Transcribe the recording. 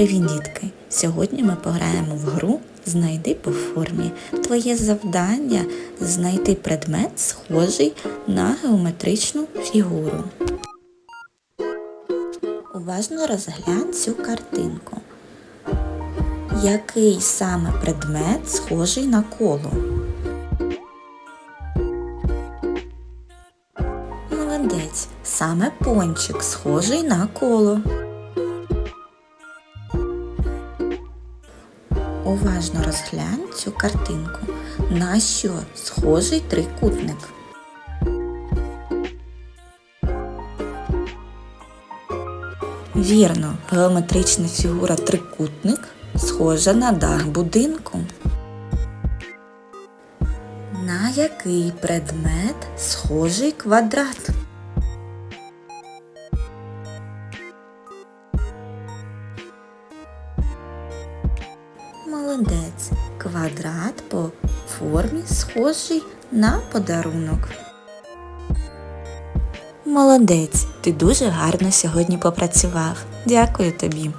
Привіт, дітки! Сьогодні ми пограємо в гру Знайди по формі. Твоє завдання знайти предмет, схожий на геометричну фігуру. Уважно розглянь цю картинку. Який саме предмет схожий на коло? Молодець, саме пончик схожий на коло. Уважно розглянь цю картинку. На що схожий трикутник? Вірно, геометрична фігура трикутник схожа на дах будинку. На який предмет схожий квадрат? Молодець. Квадрат по формі схожий на подарунок. Молодець, ти дуже гарно сьогодні попрацював. Дякую тобі.